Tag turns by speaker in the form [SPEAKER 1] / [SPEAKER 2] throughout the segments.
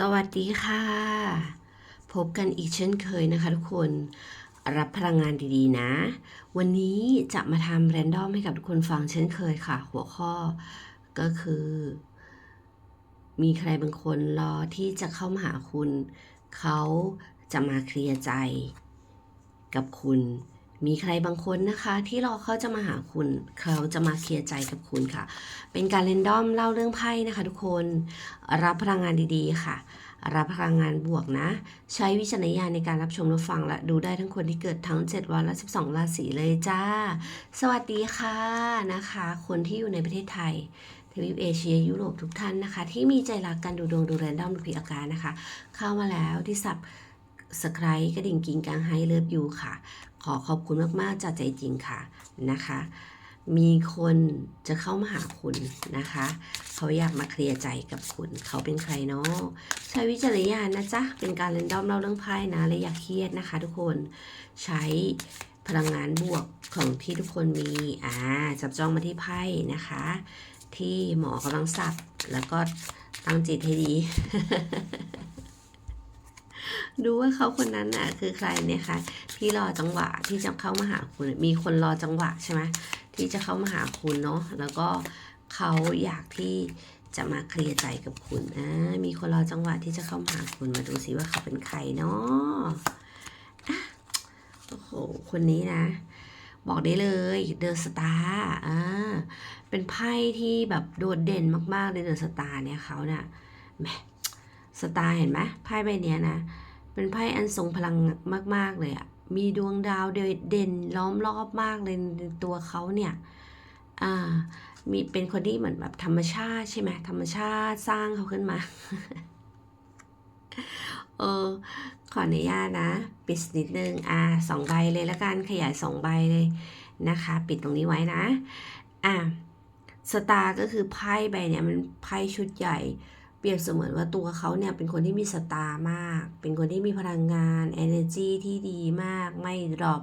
[SPEAKER 1] สวัสดีค่ะ พบกันอีกเช่นเคยนะคะทุกคนรับพลังงานดีๆนะ วันนี้จะมาทำแรนดอมให้กับทุกคนฟังเช่นเคยค่ะ หัวข้อก็คือ มีใครบางคนรอที่จะเข้ามาหาคุณ เขาจะมาเคลียร์ใจกับคุณ มีใครบางคนนะคะ ที่รอเขาจะมาหาคุณเขาจะมาเคลียร์ใจกับคุณค่ะ เป็นการเรนดอมเล่าเรื่องไพ่นะคะ ทุกคนรับพลังงานดีๆค่ะ รับพลังงานบวกนะ ใช้วิจารณญาณในการรับชมรับฟังและดูได้ทั้งคนที่เกิดทั้ง 7 วันและ 12 ราศีเลยจ้า สวัสดีค่ะนะคะ คนที่อยู่ในประเทศไทยทวีปเอเชียยุโรปทุกท่านนะคะ ที่มีใจรักกันดูดวงดูแรนดอมดูผีอาการนะคะ เข้ามาแล้วที่สับ สไครกระดิ่งกิงกังไฮเลิฟยูค่ะ ขอขอบคุณมาก ๆจากใจจริงค่ะนะคะ มีคนจะเข้ามาหาคุณนะคะ เขาอยากมาเคลียร์ใจกับคุณ เขาเป็นใครเนาะใช้วิจารณญาณนะจ๊ะ เป็นการเล่นดอมเล่าเรื่องไพ่นะและอย่าเครียดนะคะ ทุกคนใช้พลังงานบวกของที่ทุกคนมี อ่า จับจ้องมาที่ไพ่นะคะ ที่หมอกำลังสับ แล้วก็ตั้งจิตให้ดี ดูว่าเขาคนนั้นน่ะคือใครเนี่ยคะที่รอจังหวะที่จะเข้ามาหาคุณ มีคนรอจังหวะใช่ไหมที่จะเข้ามาหาคุณเนาะแล้วก็เขาอยากที่จะมาเคลียร์ใจกับคุณอ่ามีคนรอจังหวะที่จะเข้ามาหาคุณมาดูสิว่าเขาเป็นใครเนาะโอ้โหคนนี้นะ บอกได้เลยเดอะสตาร์อ่าเป็นไพ่ที่แบบโดดเด่นมากๆเลยเดอะสตาร์เนี่ยเขาเนี่ยแหม สตาร์เห็นไหมไพ่ใบนี้นะ เป็นไพ่อันทรงพลังมาก ๆ เลยอะมีดวงดาวเด่นล้อมรอบมากเลยในตัวเขาเนี่ยอ่ามีเป็นคนที่เหมือนแบบธรรมชาติใช่ไหมธรรมชาติสร้างเขาขึ้นมา เออขออนุญาตนะ ปิดนิดนึง อ่าสองใบเลยละกันขยายสองใบเลยนะคะ ปิดตรงนี้ไว้นะ อ่าสตาร์ก็คือไพ่ใบเนี่ยมันไพ่ชุดใหญ่ เปรียบเสมือนว่าตัวเขาเนี่ยเป็นคนที่มีสตาร์มาก เป็นคนที่มีพลังงาน energy ที่ดีมาก ไม่ดรอป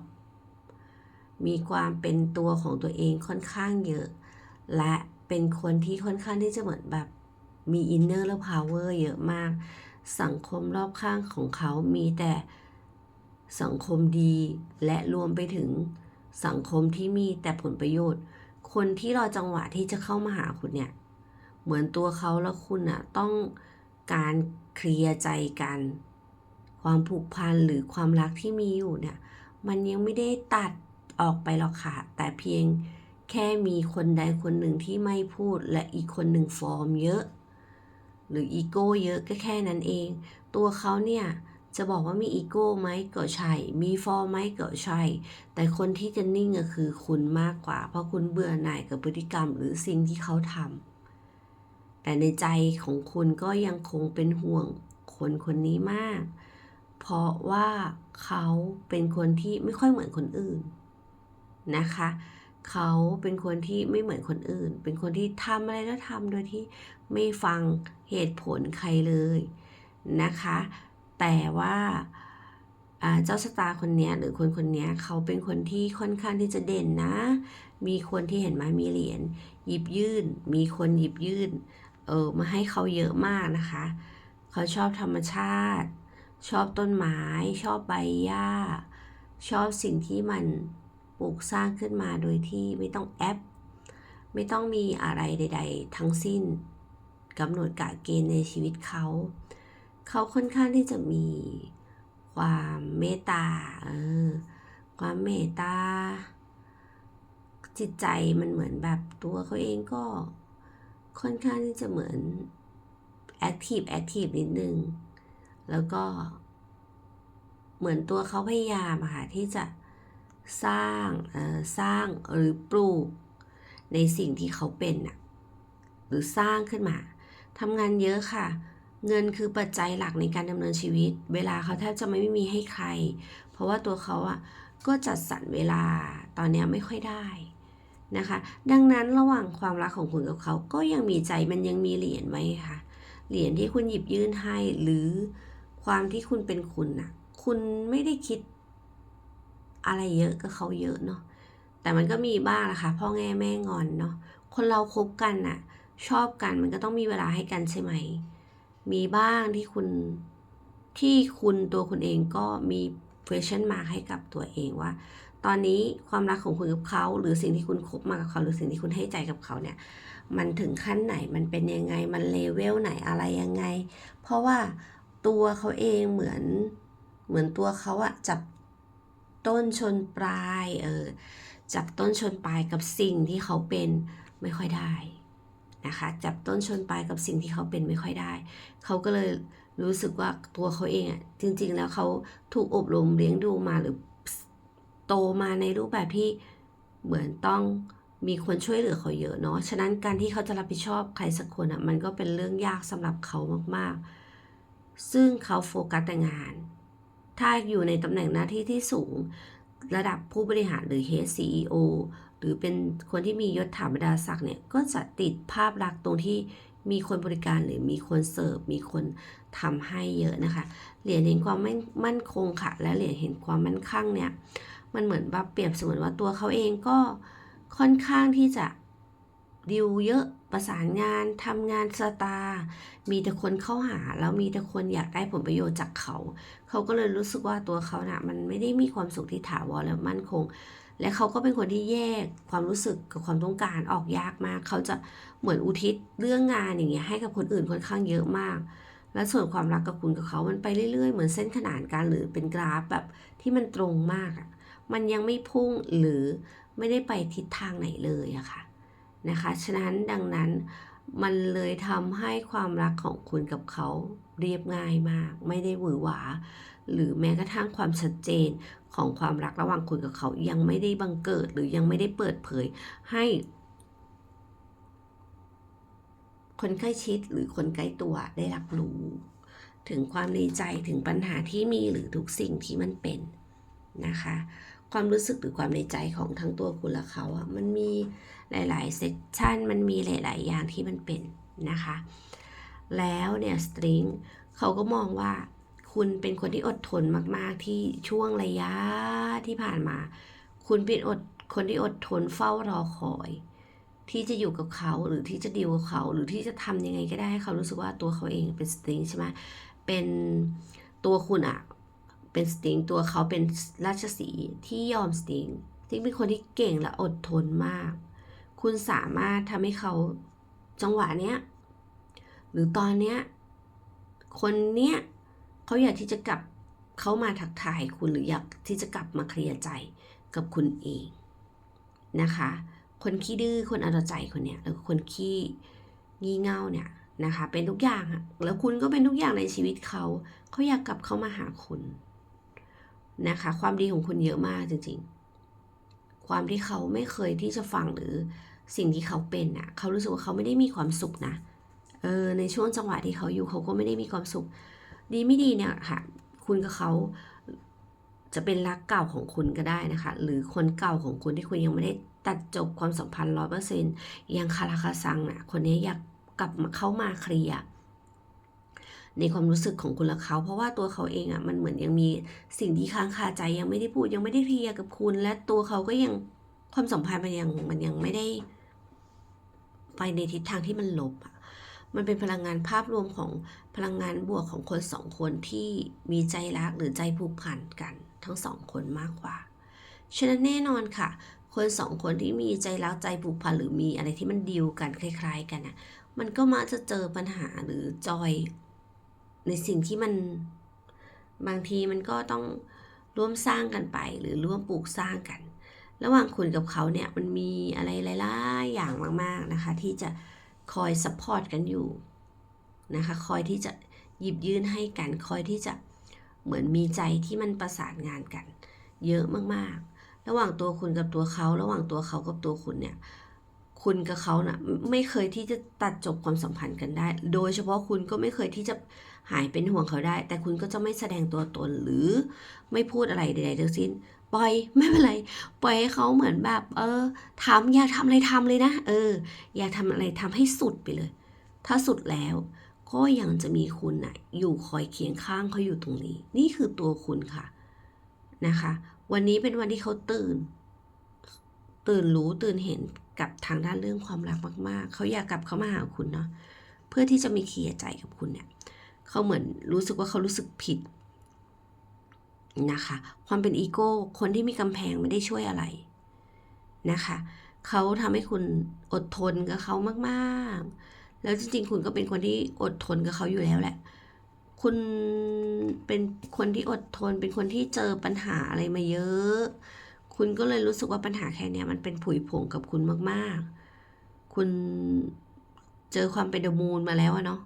[SPEAKER 1] มีความเป็นตัวของตัวเองค่อนข้างเยอะ และเป็นคนที่ค่อนข้างที่จะเหมือนแบบมี inner และ power เยอะมาก สังคมรอบข้างของเขามีแต่สังคมดีและรวมไปถึงสังคมที่มีแต่ผลประโยชน์ คนที่รอจังหวะที่จะเข้ามาหาคุณเนี่ย เหมือนตัวเขาและคุณอะต้องการเคลียร์ใจกัน ความผูกพันหรือความรักที่มีอยู่เนี่ย มันยังไม่ได้ตัดออกไปหรอกค่ะ แต่เพียงแค่มีคนใดคนหนึ่งที่ไม่พูดและอีกคนหนึ่งฟอร์มเยอะ หรืออีโก้เยอะก็แค่นั้นเอง ตัวเขาเนี่ยจะบอกว่ามีอีโก้ไหมก็ใช่ มีฟอร์มไหมก็ใช่ แต่คนที่จะนิ่งก็คือคุณมากกว่า เพราะคุณเบื่อหน่ายกับพฤติกรรมหรือสิ่งที่เขาทำ แต่ในใจของคุณก็ยังคงเป็นห่วงคนคนนี้มาก เพราะว่าเขาเป็นคนที่ไม่ค่อยเหมือนคนอื่นนะคะ เขาเป็นคนที่ไม่เหมือนคนอื่น เป็นคนที่ทำอะไรแล้วทำโดยที่ไม่ฟังเหตุผลใครเลยนะคะ แต่ว่าเจ้าสตาร์คนนี้หรือคนคนนี้เขาเป็นคนที่ค่อนข้างที่จะเด่นนะ มีคนที่เห็นไหมามีเหรียญหยิบยื่น มีคนหยิบยื่น เออมาให้เขาเยอะมากนะคะ เขาชอบธรรมชาติ ชอบต้นไม้ ชอบใบหญ้า ชอบสิ่งที่มันปลูกสร้างขึ้นมาโดยที่ไม่ต้องแอป ไม่ต้องมีอะไรใด ๆ ทั้งสิ้นกำหนดกะเกณฑ์ในชีวิตเขา เขาค่อนข้างที่จะมีความเมตตาเออความเมตตาจิตใจมันเหมือนแบบตัวเขาเองก็ ค่อนข้างที่จะเหมือนแอคทีฟแอคทีฟนิดนึง แล้วก็เหมือนตัวเขาพยายามค่ะที่จะสร้างสร้างหรือปลูกในสิ่งที่เขาเป็นน่ะหรือสร้างขึ้นมาทำงานเยอะค่ะ เงินคือปัจจัยหลักในการดำเนินชีวิต เวลาเขาแทบจะไม่มีให้ใคร เพราะว่าตัวเขาอะก็จัดสรรเวลาตอนนี้ไม่ค่อยได้ นะคะ ดังนั้นระหว่างความรักของคุณกับเขาก็ยังมีใจมันยังมีเหรียญไว้ค่ะ เหรียญที่คุณหยิบยื่นให้หรือความที่คุณเป็นคุณน่ะคุณไม่ได้คิดอะไรเยอะก็เขาเยอะเนาะแต่มันก็มีบ้างนะคะพ่อแง่แม่งอนเนาะคนเราคบกันน่ะชอบกันมันก็ต้องมีเวลาให้กันใช่ไหม มีบ้างที่คุณที่คุณตัวคุณเองก็มี question mark ให้กับตัวเองว่า ตอนนี้ความรักของคุณกับเขา หรือสิ่งที่คุณคบมากับเขา หรือสิ่งที่คุณให้ใจกับเขาเนี่ย มันถึงขั้นไหนมันเป็นยังไงมันเลเวลไหนอะไรยังไง เพราะว่าตัวเขาเองเหมือนเหมือนตัวเขาอะจับต้นชนปลายเออจับต้นชนปลายกับสิ่งที่เขาเป็นไม่ค่อยได้นะคะจับต้นชนปลายกับสิ่งที่เขาเป็นไม่ค่อยได้ เขาก็เลยรู้สึกว่าตัวเขาเองอะจริง ๆ แล้วเขาถูกอบรมเลี้ยงดูมาหรือ โตมาในรูปแบบที่เหมือนต้องมีคนช่วยเหลือเขาเยอะเนาะ ฉะนั้นการที่เขาจะรับผิดชอบใครสักคนอะมันก็เป็นเรื่องยากสำหรับเขามากๆ ซึ่งเขาโฟกัสแต่งาน ถ้าอยู่ในตำแหน่งหน้าที่ที่สูง ระดับผู้บริหารหรือ Head CEO หรือเป็นคนที่มียศถาบรรดาศักดิ์เนี่ยก็จะติดภาพลักษณ์ตรงที่มีคนบริการหรือมีคนเสิร์ฟมีคนทำให้เยอะนะคะ เหรียญเห็นความม่มั่นคงค่ะ และเหรียญเห็นความมั่นคงเนี่ย มันเหมือนแบบเปรียบเสมือนว่าตัวเขาเองก็ค่อนข้างที่จะดิวเยอะประสานงานทำงานสตาร์มีแต่คนเข้าหาแล้วมีแต่คนอยากได้ผลประโยชน์จากเขา เขาก็เลยรู้สึกว่าตัวเขานะ่ะมันไม่ได้มีความสุขที่ถาวรและมั่นคง และเขาก็เป็นคนที่แยกความรู้สึกกับความต้องการออกยากมาก เขาจะเหมือนอุทิศเรื่องงานอย่างเงี้ยให้กับคนอื่นค่อนข้างเยอะมาก และส่วนความรักกับคุณกับเขามันไปเรื่อยๆ เหมือนเส้นขนานกันหรือเป็นกราฟแบบที่มันตรงมากอะ มันยังไม่พุ่งหรือไม่ได้ไปทิศทางไหนเลยอะค่ะนะคะ ฉะนั้นดังนั้นมันเลยทำให้ความรักของคุณกับเขาเรียบง่ายมาก ไม่ได้หวือหวา หรือแม้กระทั่งความชัดเจนของความรักระหว่างคุณกับเขายังไม่ได้บังเกิดหรือยังไม่ได้เปิดเผยให้ คนใกล้ชิดหรือคนใกล้ตัวได้รับรู้ ถึงความในใจถึงปัญหาที่มีหรือทุกสิ่งที่มันเป็นนะคะ ความรู้สึกหรือความในใจของทั้งตัวคุณและเขาอะมันมีหลายๆเซสชันมันมีหลาย ๆ อย่างที่มันเป็นนะคะ แล้วเนี่ยสตริงเขาก็มองว่าคุณเป็นคนที่อดทนมาก ๆ ที่ช่วงระยะที่ผ่านมา คุณเป็นอดคนที่อดทนเฝ้ารอคอย ที่จะอยู่กับเขาหรือที่จะดีลกับเขาหรือที่จะทำยังไงก็ได้ให้เขารู้สึกว่าตัวเขาเองเป็นสตริงใช่ไหมเป็นตัวคุณอะ เป็นสติงตัวเขาเป็นราชสีที่ยอมสติงที่เป็นคนที่เก่งและอดทนมาก คุณสามารถทำให้เขาจังหวะเนี้ยหรือตอนเนี้ยคนเนี้ยเขาอยากที่จะกลับเขามาทักทายคุณหรืออยากที่จะกลับมาเคลียร์ใจกับคุณเองนะคะ คนขี้ดื้อคนเอาใจคนเนี้ยแล้วคนขี้งี่เง่าเนี่ยนะคะ เป็นทุกอย่างอะแล้วคุณก็เป็นทุกอย่างในชีวิตเขา เขาอยากกลับเข้ามาหาคุณ นะคะ ความดีของคุณเยอะมากจริงๆ ความที่เขาไม่เคยที่จะฟังหรือสิ่งที่เขาเป็นอะ เขารู้สึกว่าเขาไม่ได้มีความสุขนะเออในช่วงจังหวะที่เขาอยู่เขาก็ไม่ได้มีความสุข ดีไม่ดีเนี่ยค่ะ คุณกับเขาจะเป็นรักเก่าของคุณก็ได้นะคะ หรือคนเก่าของคุณที่คุณยังไม่ได้ตัดจบความสัมพันธ์ร้อยเปอร์เซ็นต์ยังคาราคาซังน่ะคนนี้อยากกลับมาเข้ามาเคลียร์ ในความรู้สึกของคุณและเขา เพราะว่าตัวเขาเองอะมันเหมือนยังมีสิ่งที่ค้างคาใจยังไม่ได้พูดยังไม่ได้เคลียร์กับคุณ และตัวเขาก็ยังความสัมพันธ์มันยังมันยังไม่ได้ ไปในทิศทางที่มันลบอะมันเป็นพลังงานภาพรวมของพลังงานบวกของคนสองคนที่มีใจรักหรือใจผูกพันกันทั้งสองคนมากกว่า ฉะนั้นแน่นอนค่ะ คนสองคนที่มีใจรักใจผูกพันหรือมีอะไรที่มันดีลกันคล้าย ๆ กันอะ มันก็มักจะเจอปัญหาหรือจอย ในสิ่งที่มันบางทีมันก็ต้องร่วมสร้างกันไป หรือร่วมปลูกสร้างกัน ระหว่างคุณกับเขาเนี่ยมันมีอะไรหลายๆอย่างมากๆนะคะ ที่จะคอยซัพพอร์ตกันอยู่นะคะคอยที่จะหยิบยื่นให้กัน คอยที่จะเหมือนมีใจที่มันประสานงานกัน เยอะมากๆ ระหว่างตัวคุณกับตัวเขา ระหว่างตัวเขากับตัวคุณเนี่ยคุณกับเขานะ่ะไม่เคยที่จะตัดจบความสัมพันธ์กันได้ โดยเฉพาะคุณก็ไม่เคยที่จะ หายเป็นห่วงเขาได้ แต่คุณก็จะไม่แสดงตัวตนหรือไม่พูดอะไรใดๆทั้งสิ้น ปล่อยไม่เป็นไร ปล่อยให้เขาเหมือนแบบ เออทำอยากทำอะไรทำเลยนะ เออ อยากทำอะไรทำให้สุดไปเลย ถ้าสุดแล้วก็ยังจะมีคุณนะ่ะอยู่คอยเคียงข้างเขาอยู่ตรงนี้ นี่คือตัวคุณค่ะนะคะ วันนี้เป็นวันที่เขาตื่น ตื่นรู้ตื่นเห็นกับทางด้านเรื่องความรักมาก ๆ เขาอยากกลับเข้ามาหาคุณเนาะเพื่อที่จะมีเคลียร์ใจกับคุณเนี่ย เขาเหมือนรู้สึกว่าเขารู้สึกผิดนะคะ ความเป็นอีโก้ คนที่มีกำแพงไม่ได้ช่วยอะไรนะคะ เขาทำให้คุณอดทนกับเขามากๆ แล้วจริงๆ คุณก็เป็นคนที่อดทนกับเขาอยู่แล้วแหละ คุณเป็นคนที่อดทน เป็นคนที่เจอปัญหาอะไรมาเยอะ คุณก็เลยรู้สึกว่าปัญหาแค่นี้มันเป็นผุยผงกับคุณมากๆ คุณเจอความเป็นเดอะมูนมาแล้วอะเนาะ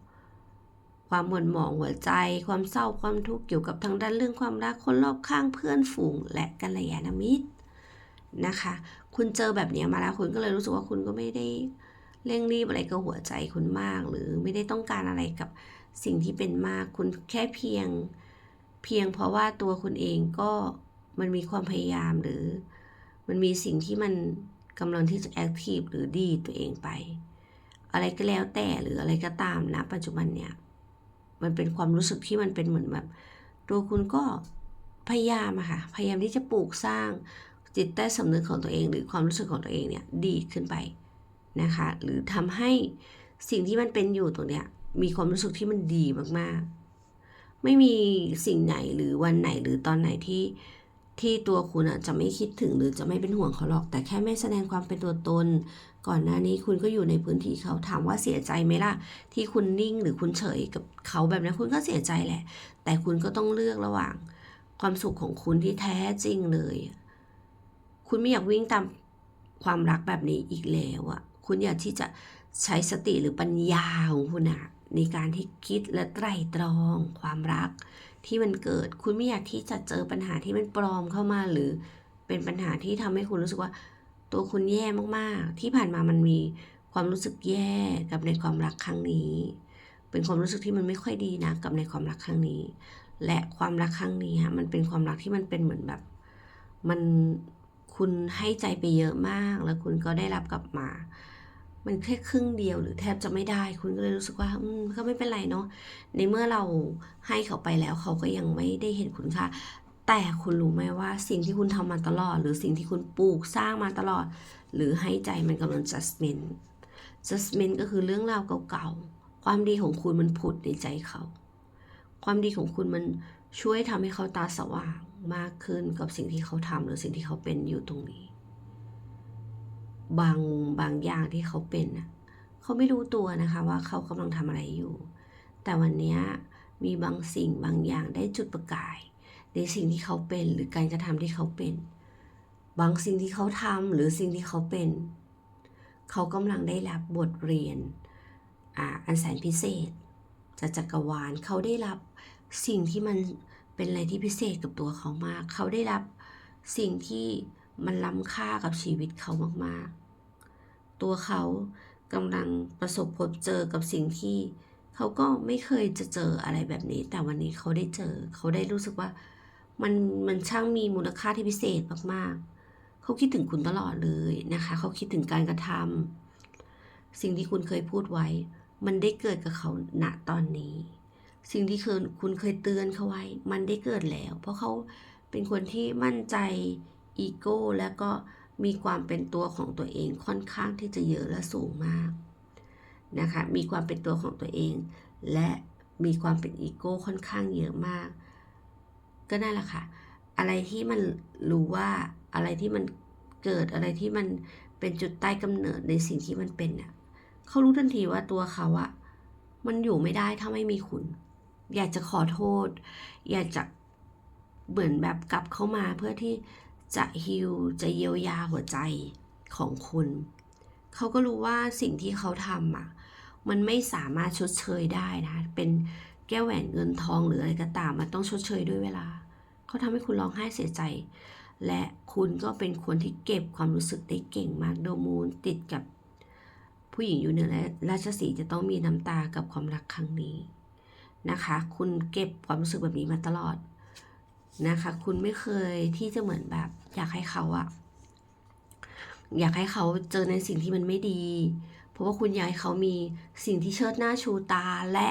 [SPEAKER 1] ความหม่นหมองหัวใจ ความเศร้าความทุกข์เกี่ยวกับทางด้านเรื่องความรักคนรอบข้างเพื่อนฝูงและกัลยาณมิตรนะคะ คุณเจอแบบนี้มาแล้วคุณก็เลยรู้สึกว่าคุณก็ไม่ได้เร่งรีบอะไรกับหัวใจคุณมาก หรือไม่ได้ต้องการอะไรกับสิ่งที่เป็นมากคุณแค่เพียง เพียงเพราะว่าตัวคุณเองก็มันมีความพยายามหรือมันมีสิ่งที่มันกำลังที่จะแอคทีฟหรือดีตัวเองไป อะไรก็แล้วแต่หรืออะไรก็ตามนะปัจจุบันเนี่ย มันเป็นความรู้สึกที่มันเป็นเหมือนแบบ ตัวคุณก็พยายามอะค่ะ พยายามที่จะปลูกสร้างจิตใต้สำนึกของตัวเอง หรือความรู้สึกของตัวเองเนี่ยดีขึ้นไปนะคะ หรือทำให้สิ่งที่มันเป็นอยู่ตรงเนี้ยมีความรู้สึกที่มันดีมากๆ ไม่มีสิ่งไหนหรือวันไหนหรือตอนไหนที่ ที่ตัวคุณอะจะไม่คิดถึงหรือจะไม่เป็นห่วงเขาหรอก แต่แค่ไม่แสดงความเป็นตัวตน ก่อนหน้านี้คุณก็อยู่ในพื้นที่เขาถามว่าเสียใจไหมล่ะ ที่คุณนิ่งหรือคุณเฉยกับเขาแบบนี้คุณก็เสียใจแหละ แต่คุณก็ต้องเลือกระหว่าง ความสุขของคุณที่แท้จริงเลย คุณไม่อยากวิ่งตามความรักแบบนี้อีกแล้วอะคุณอยากที่จะใช้สติหรือปัญญาของคุณอะในการที่คิดและไตร่ตรองความรัก ที่มันเกิด คุณไม่อยากที่จะเจอปัญหาที่มันปลอมเข้ามา หรือเป็นปัญหาที่ทำให้คุณรู้สึกว่า ตัวคุณแย่มากๆ ที่ผ่านมามันมีความรู้สึกแย่กับในความรักครั้งนี้ เป็นความรู้สึกที่มันไม่ค่อยดีนะกับในความรักครั้งนี้ และความรักครั้งนี้ฮะมันเป็นความรักที่มันเป็นเหมือนแบบ มันคุณให้ใจไปเยอะมาก แล้วคุณก็ได้รับกลับมา มันแค่ครึ่งเดียวหรือแทบจะไม่ได้คุณก็เลยรู้สึกว่าอืมก็ไม่เป็นไรเนาะในเมื่อเราให้เขาไปแล้วเขาก็ยังไม่ได้เห็นคุณค่าแต่คุณรู้ไหมว่าสิ่งที่คุณทำมาตลอด หรือสิ่งที่คุณปลูกสร้างมาตลอด หรือให้ใจมันกำลัง judgment judgment ก็คือเรื่องราวเก่าๆ ความดีของคุณมันผุดในใจเขา ความดีของคุณมันช่วยทำให้เขาตาสว่างมากขึ้นกับสิ่งที่เขาทำหรือสิ่งที่เขาเป็นอยู่ตรงนี้ บางบางอย่างที่เขาเป็นน่ะเขาไม่รู้ตัวนะคะว่าเขากำลังทำอะไรอยู่ แต่วันนี้มีบางสิ่งบางอย่างได้จุดประกาย ในสิ่งที่เขาเป็นหรือการกระทำที่เขาเป็น บางสิ่งที่เขาทำหรือสิ่งที่เขาเป็น เขากำลังได้รับบทเรียนอ,อันแสนพิเศษจากจักรวาลเขาได้รับสิ่งที่มันเป็นอะไรที่พิเศษกับตัวเขามาก เขาได้รับสิ่งที่ มันล้ำค่ากับชีวิตเขามากๆ ตัวเขากำลังประสบพบเจอกับสิ่งที่เขาก็ไม่เคยจะเจออะไรแบบนี้ แต่วันนี้เขาได้เจอ เขาได้รู้สึกว่ามันมันช่างมีมูลค่าที่พิเศษมากๆ เขาคิดถึงคุณตลอดเลยนะคะ เขาคิดถึงการกระทำสิ่งที่คุณเคยพูดไว้ มันได้เกิดกับเขาณตอนนี้ สิ่งที่เคยคุณเคยเตือนเขาไว้ มันได้เกิดแล้ว เพราะเขาเป็นคนที่มั่นใจ อีโก้และก็มีความเป็นตัวของตัวเองค่อนข้างที่จะเยอะและสูงมากนะคะมีความเป็นตัวของตัวเอง และมีความเป็นอีโก้ค่อนข้างเยอะมาก ก็นั่นแหละค่ะ อะไรที่มันรู้ว่าอะไรที่มันเกิดอะไรที่มันเป็นจุดใต้กำเนิดในสิ่งที่มันเป็นน่ะเขารู้ทันทีว่าตัวเขาอะมันอยู่ไม่ได้ถ้าไม่มีคุณ อยากจะขอโทษ อยากจะเหมือนแบบกลับเข้ามาเพื่อที่ จะฮิลจะเยียวยาหัวใจของคุณ เขาก็รู้ว่าสิ่งที่เขาทำอะ มันไม่สามารถชดเชยได้นะ เป็นแก้วแหวนเงินทองหรืออะไรก็ตาม มันต้องชดเชยด้วยเวลา เขาทำให้คุณร้องไห้เสียใจ และคุณก็เป็นคนที่เก็บความรู้สึกได้เก่งมาก โดมูนติดกับผู้หญิงอยู่เหนือและราชสีจะต้องมีน้ำตากับความรักครั้งนี้นะคะ คุณเก็บความรู้สึกแบบนี้มาตลอด นะคะ คุณไม่เคยที่จะเหมือนแบบ อยากให้เขาอะอยากให้เขาเจอในสิ่งที่มันไม่ดี เพราะว่าคุณอยากให้เขามีสิ่งที่เชิดหน้าชูตาและ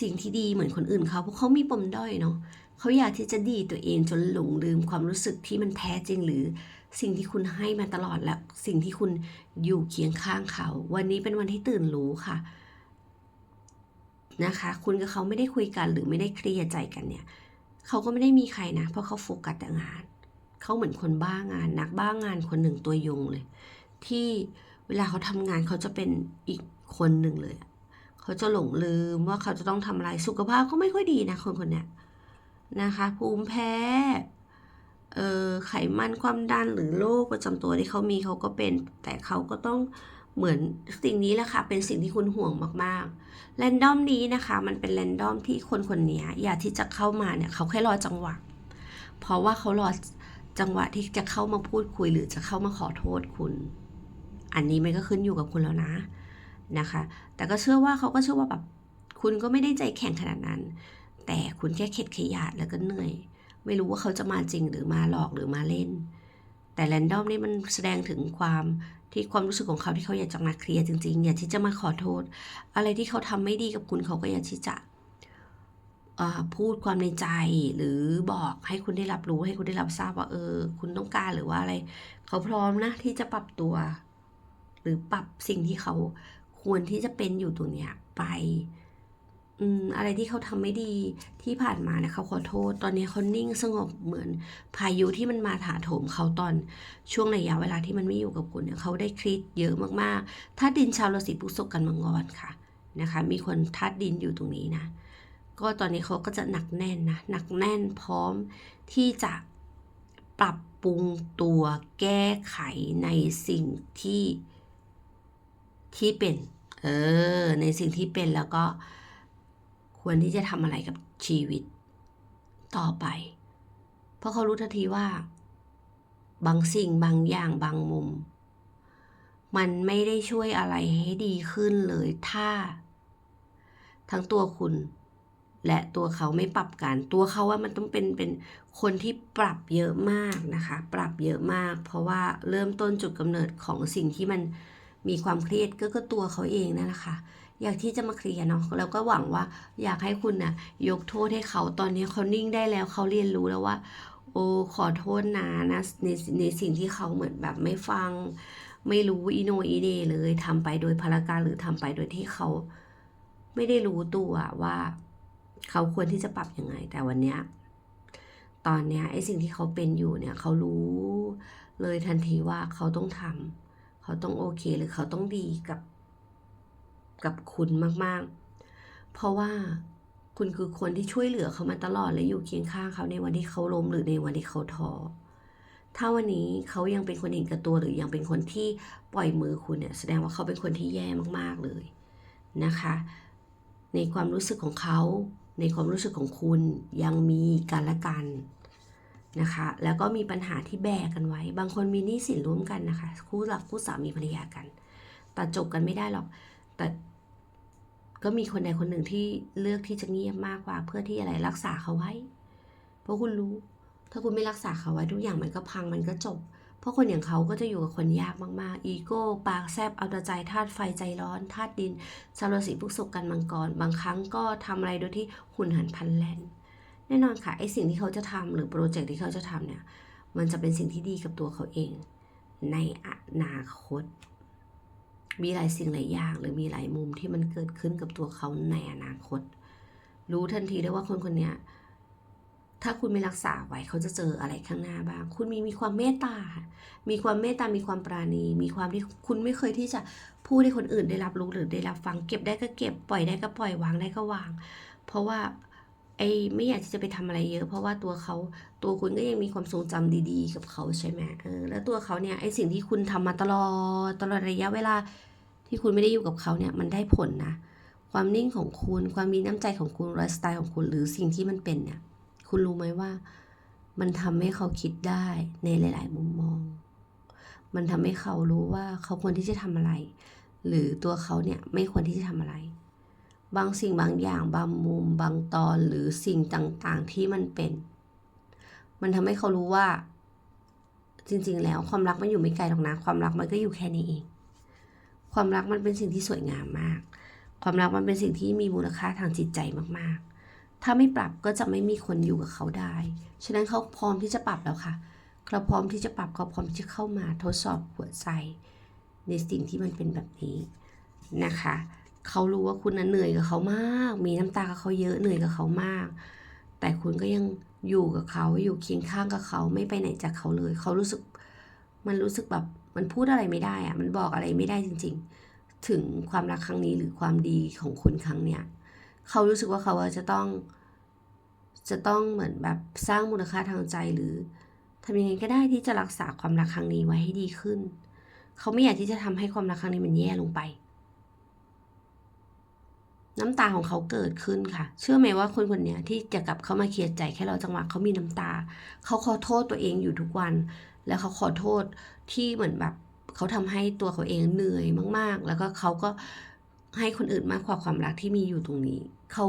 [SPEAKER 1] สิ่งที่ดีเหมือนคนอื่นเขาเพราะเขามีปมด้อยเนาะเขาอยากที่จะดีตัวเองจนหลงลืมความรู้สึกที่มันแท้จริงหรือสิ่งที่คุณให้มาตลอดและสิ่งที่คุณอยู่เคียงข้างเขา วันนี้เป็นวันที่ตื่นรู้ค่ะนะคะ คุณกับเขาไม่ได้คุยกันหรือไม่ได้เคลียร์ใจกันเนี่ย เขาก็ไม่ได้มีใครนะ เพราะเขาโฟกัสแต่งาน เขาเหมือนคนบ้างาน นักบ้างานคนหนึ่งตัวยงเลย ที่เวลาเขาทำงานเขาจะเป็นอีกคนหนึ่งเลย เขาจะหลงลืมว่าเขาจะต้องทำอะไร สุขภาพก็ไม่ค่อยดีนะคนคนนี้นะคะ ภูมิแพ้ไขมันความดันหรือโรคประจำตัวที่เขามีเขาก็เป็น แต่เขาก็ต้อง เหมือนสิ่งนี้แหละค่ะ เป็นสิ่งที่คุณห่วงมากๆแรนดอมนี้นะคะ มันเป็นแรนดอมที่คนคนนี้อยากที่จะเข้ามาเนี่ยเขาแค่รอจังหวะ เพราะว่าเขารอจังหวะที่จะเข้ามาพูดคุยหรือจะเข้ามาขอโทษคุณ อันนี้มันก็ขึ้นอยู่กับคุณแล้วนะนะคะ แต่ก็เชื่อว่าเขาก็เชื่อว่าแบบคุณก็ไม่ได้ใจแข็งขนาดนั้น แต่คุณแค่เข็ดขยาดแล้วก็เหนื่อย ไม่รู้ว่าเขาจะมาจริงหรือมาหลอกหรือมาเล่น แต่แรนดอมนี่มันแสดงถึงความ ที่ความรู้สึกของเขาที่เขาอยากจะมาเคลียร์จริงๆ อยากที่จะมาขอโทษ อะไรที่เขาทำไม่ดีกับคุณเขาก็อยากที่จะพูดความในใจหรือบอกให้คุณได้รับรู้ให้คุณได้รับทราบว่าเออ คุณต้องการหรือว่าอะไร เขาพร้อมนะที่จะปรับตัว หรือปรับสิ่งที่เขาควรที่จะเป็นอยู่ตรงเนี้ยไป อะไรที่เขาทำไม่ดีที่ผ่านมาเนี่ยเขาขอโทษ ตอนนี้เขานิ่งสงบเหมือนพายุที่มันมาถาโถมเขาตอนช่วงระยะเวลาที่มันไม่อยู่กับคุณเนี่ยเขาได้คลิดเยอะมากๆถ้าดินชาวราศีพฤษภกันมังกรค่ะนะคะมีคนทัดดินอยู่ตรงนี้นะ ก็ตอนนี้เขาก็จะหนักแน่นนะหนักแน่นพร้อมที่จะปรับปรุงตัวแก้ไขในสิ่งที่ที่เป็นเออในสิ่งที่เป็นแล้วก็ ควรที่จะทำอะไรกับชีวิต ต่อไป เพราะเขารู้ทันทีว่า บางสิ่งบางอย่างบางมุม มันไม่ได้ช่วยอะไรให้ดีขึ้นเลยถ้า ทั้งตัวคุณและตัวเขาไม่ปรับกัน ตัวเขาว่ามันต้องเป็นเป็นคนที่ปรับเยอะมากนะคะ ปรับเยอะมาก เพราะว่าเริ่มต้นจุดกำเนิดของสิ่งที่มันมีความเครียดก็ก็ตัวเขาเองนั่นแหละค่ะ อยากที่จะมาเคลียร์เนาะแล้วก็หวังว่าอยากให้คุณนะ่ะยกโทษให้เขาตอนนี้เขานิ่งได้แล้วเขาเรียนรู้แล้วว่า โอ้ขอโทษนะนะในในสิ่งที่เขาเหมือนแบบไม่ฟัง ไม่รู้อีโนอีเดเลยทำไปโดยพลาการหรือทำไปโดยที่เขา ไม่ได้รู้ตัวว่า เขาควรที่จะปรับยังไง แต่วันเนี้ยตอนเนี้ยไอ้สิ่งที่เขาเป็นอยู่เนี่ยเขารู้เลยทันทีว่าเขาต้องทำเขาต้องโอเคหรือเขาต้องดีกับ กับคุณมากๆ เพราะว่าคุณคือคนที่ช่วยเหลือเขามาตลอดและอยู่เคียงข้างเขาในวันที่เขาล้มหรือในวันที่เขาท้อถ้าวันนี้เขายังเป็นคนเห็นแกับตัวหรือยังเป็นคนที่ปล่อยมือคุณเนี่ยแสดงว่าเขาเป็นคนที่แย่มากๆเลยนะคะ ในความรู้สึกของเขา ในความรู้สึกของคุณยังมีกันและกันนะคะ แล้วก็มีปัญหาที่แบกกันไว้ บางคนมีหนี้สินร่วมกันนะคะ คู่หลักคู่สามีภรรยากันแต่จบกันไม่ได้หรอก แต่ ก็มีคนใดคนหนึ่งที่เลือกที่จะเงียบมากกว่า เพื่อที่อะไรรักษาเขาไว้ เพราะคุณรู้ ถ้าคุณไม่รักษาเขาไว้ทุกอย่างมันก็พังมันก็จบ เพราะคนอย่างเขาก็จะอยู่กับคนยากมากๆ อีโก้ ปากแซบเอาแต่ใจธาตุไฟใจร้อนธาตุดินชาวราศีพฤษภกันมังกร บางครั้งก็ทำอะไรโดยที่หุ่นหันพันแลนแน่นอนค่ะไอสิ่งที่เขาจะทำหรือโปรเจกต์ที่เขาจะทำเนี่ยมันจะเป็นสิ่งที่ดีกับตัวเขาเอง ในอนาคต มีหลายสิ่งหลายอย่าง หรือมีหลายมุมที่มันเกิดขึ้นกับตัวเขาในอนาคต รู้ทันทีได้ว่าคนคนนี้ถ้าคุณไม่รักษาไว้เขาจะเจออะไรข้างหน้าบ้าง คุณมีมีความเมตตา มีความเมตตา มีความปราณี มีความที่คุณไม่เคยที่จะพูดให้คนอื่นได้รับรู้หรือได้รับฟัง เก็บได้ก็เก็บ ปล่อยได้ก็ปล่อย วางได้ก็วาง เพราะว่าไอ้ไม่อยากที่จะไปทำอะไรเยอะ เพราะว่าตัวเขาตัวคุณก็ยังมีความทรงจำดี ๆ กับเขาใช่ไหมเออ แล้วตัวเขาเนี่ยไอ้สิ่งที่คุณทำมาตลอดตลอดระยะเวลา ที่คุณไม่ได้อยู่กับเขาเนี่ยมันได้ผลนะ ความนิ่งของคุณ ความมีน้ำใจของคุณไลฟ์สไตล์ของคุณหรือสิ่งที่มันเป็นเนี่ยคุณรู้ไหมว่า มันทำให้เขาคิดได้ในหลาย ๆ มุมมอง มันทำให้เขารู้ว่าเขาควรที่จะทำอะไร หรือตัวเขาเนี่ยไม่ควรที่จะทำอะไร บางสิ่งบางอย่างบางมุม บางตอนหรือสิ่งต่างๆที่มันเป็น มันทำให้เขารู้ว่า จริง ๆ แล้วความรักมันอยู่ไม่ไกลหรอกนะ ความรักมันก็อยู่แค่นี้เอง ความรักมันเป็นสิ่งที่สวยงามมาก ความรักมันเป็นสิ่งที่มีมูลค่าทางจิตใจมากๆ ถ้าไม่ปรับก็จะไม่มีคนอยู่กับเขาได้ ฉะนั้นเขาพร้อมที่จะปรับแล้วค่ะ เขาพร้อมที่จะปรับเขาพร้อมที่จะเข้ามาทดสอบหัวใจในสิ่งที่มันเป็นแบบนี้นะคะ เขารู้ว่าคุณน่ะเหนื่อยกับเขามาก มีน้ำตากับเขาเยอะ เหนื่อยกับเขามาก แต่คุณก็ยังอยู่กับเขา อยู่เคียงข้างกับเขา ไม่ไปไหนจากเขาเลย เขารู้สึก มันรู้สึกแบบ มันพูดอะไรไม่ได้อะมันบอกอะไรไม่ได้จริง ๆ ถึงความรักครั้งนี้หรือความดีของคุณครั้งเนี้ยเขารู้สึกว่าเขาจะต้อง จะต้องเหมือนแบบสร้างมูลค่าทางใจหรือทำยังไงก็ได้ที่จะรักษาความรักครั้งนี้ไว้ให้ดีขึ้น เขาไม่อยากที่จะทำให้ความรักครั้งนี้มันแย่ลงไป น้ำตาของเขาเกิดขึ้นค่ะ เชื่อไหมว่าคนคนนี้ที่จะกลับเข้ามาเคลียร์ใจแค่เราจังหวะเขามีน้ำตา เขาขอโทษตัวเองอยู่ทุกวัน แล้วเขาขอโทษที่เหมือนแบบเขาทำให้ตัวเขาเองเหนื่อยมาก ๆ แล้วก็เขาก็ให้คนอื่นมากกว่าความรักที่มีอยู่ตรงนี้ เขา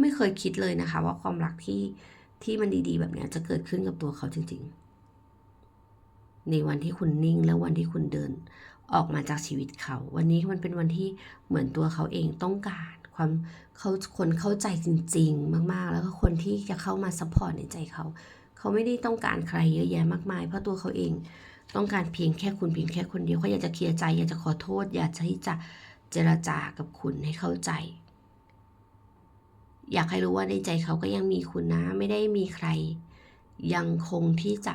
[SPEAKER 1] ไม่เคยคิดเลยนะคะ ว่าความรักที่ที่มันดีๆ แบบนี้จะเกิดขึ้นกับตัวเขาจริง ๆ ในวันที่คุณนิ่งและวันที่คุณเดินออกมาจากชีวิตเขา วันนี้มันเป็นวันที่เหมือนตัวเขาเองต้องการ ความเขาคนเข้าใจจริง ๆ มากๆ แล้วก็คนที่จะเข้ามาซัพพอร์ตในใจเขาเขาไม่ได้ต้องการใครเยอะแยะมากมาย เพราะตัวเขาเองต้องการเพียงแค่คุณเพียงแค่คนเดียวเขาอยากจะเคลียร์ใจ อยากจะขอโทษ อยากจะที่จะเจรจากับคุณให้เข้าใจ อยากให้รู้ว่าในใจเขาก็ยังมีคุณนะ ไม่ได้มีใคร ยังคงที่จะ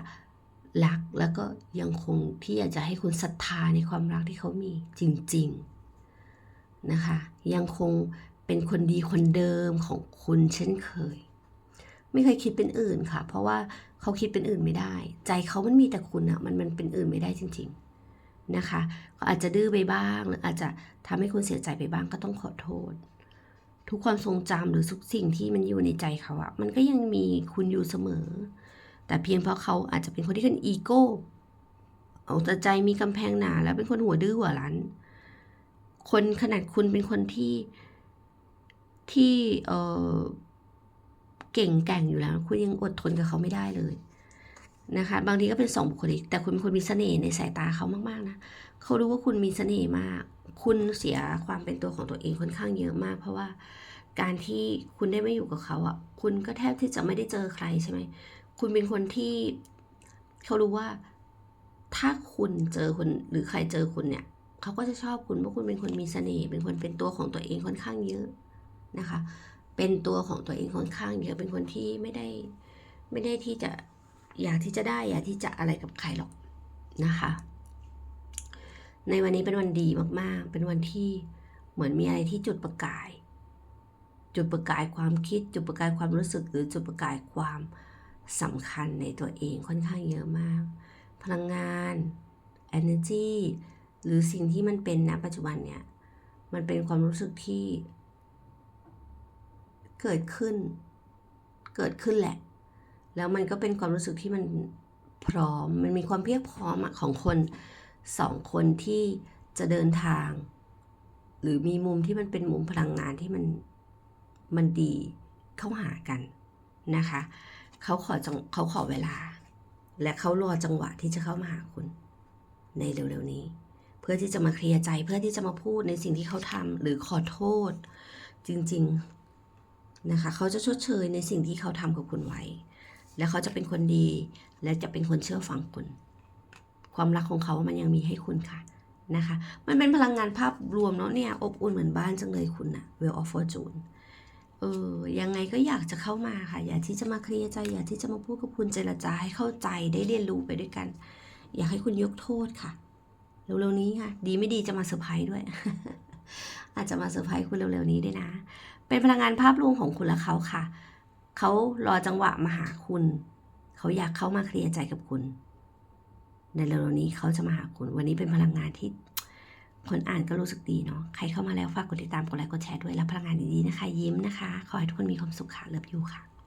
[SPEAKER 1] รักแล้วก็ยังคงที่อยากจะให้คุณศรัทธาในความรักที่เขามีจริง ๆ นะคะ ยังคง เป็นคนดีคนเดิมของคุณเช่นเคย ไม่เคยคิดเป็นอื่นค่ะ เพราะว่าเขาคิดเป็นอื่นไม่ได้ ใจเขามันมีแต่คุณอะมันมันเป็นอื่นไม่ได้จริง ๆนะคะเขาอาจจะดื้อไปบ้างหรืออาจจะทำให้คุณเสียใจไปบ้างก็ต้องขอโทษ ทุกความทรงจำหรือทุกสิ่งที่มันอยู่ในใจเขาอะมันก็ยังมีคุณอยู่เสมอ แต่เพียงเพราะเขาอาจจะเป็นคนที่เป็นอีโก้เอาแต่ใจมีกำแพงหนาแล้วเป็นคนหัวดื้อหัวรั้น คนขนาดคุณเป็นคนที่ ที่เเก่งแก่งอยู่แล้ว คุณยังอดทนกับเขาไม่ได้เลยนะคะ บางทีก็เป็นสองบุคลิก แต่คุณเป็นคนมีเสน่ห์ในสายตาเขามากๆนะเขารู้ว่าคุณมีเสน่ห์มาก คุณเสียความเป็นตัวของตัวเองค่อนข้างเยอะมาก เพราะว่าการที่คุณได้ไม่อยู่กับเขาอะ คุณก็แทบที่จะไม่ได้เจอใครใช่ไหมคุณเป็นคนที่เขารู้ว่าถ้าคุณเจอคนหรือใครเจอคุณเนี่ยเขาก็จะชอบคุณเพราะคุณเป็นคนมีเสน่ห์เป็นคนเป็นตัวของตัวเองค่อนข้างเยอะ นะคะ เป็นตัวของตัวเองค่อนข้างเยอะเป็นคนที่ไม่ได้ไม่ได้ที่จะอยากที่จะได้อยากที่จะอะไรกับใครหรอกนะคะ ในวันนี้เป็นวันดีมากๆ เป็นวันที่เหมือนมีอะไรที่จุดประกาย จุดประกายความคิด จุดประกายความรู้สึกหรือจุดประกายความสำคัญในตัวเองค่อนข้างเยอะมาก พลังงาน energy หรือสิ่งที่มันเป็นณปัจจุบันเนี่ย มันเป็นความรู้สึกที่ เกิดขึ้น เกิดขึ้นแหละ แล้วมันก็เป็นความรู้สึกที่มันพร้อม มันมีความเพียบพร้อมอะของคนสองคนที่จะเดินทาง หรือมีมุมที่มันเป็นมุมพลังงานที่มันมันดีเข้าหากันนะคะ เขาขอจังเขาขอเวลา และเขารอจังหวะที่จะเข้ามาหาคุณ ในเร็วๆนี้ เพื่อที่จะมาเคลียร์ใจเพื่อที่จะมาพูดในสิ่งที่เขาทำหรือขอโทษ จริง ๆ นะคะเขาจะชดเชยในสิ่งที่เขาทำกับคุณไว้ แล้วเขาจะเป็นคนดี และจะเป็นคนเชื่อฟังคุณ ความรักของเขามันยังมีให้คุณค่ะนะคะ มันเป็นพลังงานภาพรวมเนาะเนี่ยอบอุ่นเหมือนบ้านจังเลยคุณอะ Wheel of Fortune เออยังไงก็อยากจะเข้ามาค่ะ อยากที่จะมาเคลียร์ใจ อยากที่จะมาพูดกับคุณเจรจาให้เข้าใจได้เรียนรู้ไปด้วยกัน อยากให้คุณยกโทษค่ะเร็วๆนี้ค่ะ ดีไม่ดีจะมาเซอร์ไพรส์ด้วย อาจจะมาเซอร์ไพรส์คุณเร็วๆนี้ด้วยนะ เป็นพลังงานภาพรวมของคุณและเขาค่ะ เขารอจังหวะมาหาคุณ เขาอยากเข้ามาเคลียร์ใจกับคุณ ในเร็วๆนี้เขาจะมาหาคุณ วันนี้เป็นพลังงานที่คนอ่านก็รู้สึกดีเนาะ ใครเข้ามาแล้วฝากกดติดตาม กดไลค์ กดแชร์ด้วยแล้วพลังงานดีๆนะคะ ยิ้มนะคะ ขอให้ทุกคนมีความสุขค่ะ เลิฟยูค่ะ